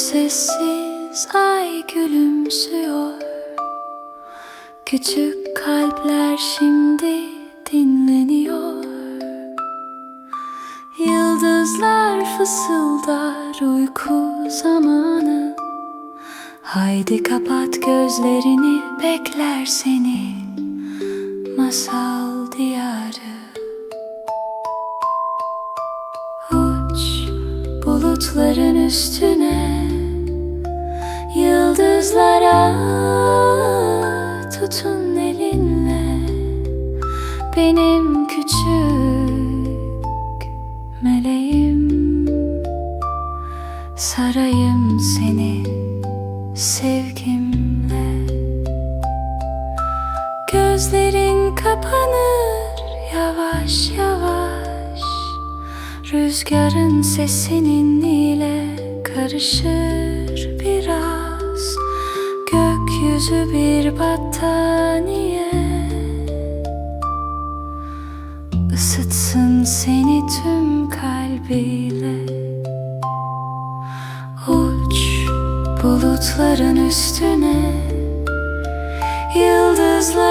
Sessiz ay gülümsüyor. Küçük kalpler şimdi dinleniyor. Yıldızlar fısıldar uyku zamanı. Haydi kapat gözlerini bekler seni. Masal diyarı. Uç bulutların üstüne Yıldızlara tutun elinle. Benim küçük meleğim Sarayım seni sevgimle. Gözlerin kapanır Rüzgarın sesinin ile karışır biraz. Gökyüzü bir battaniye. Isıtsın seni tüm kalbiyle. Uç bulutların üstüne. Yıldızlara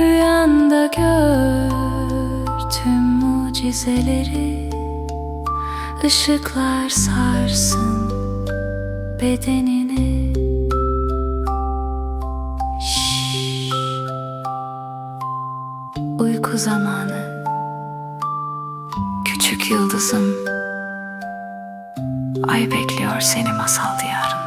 Rüyanda gör tüm mucizeleri. Işıklar sarsın bedenini. Şşş. Uyku zamanı. Küçük yıldızım. Ay bekliyor seni masal diyarında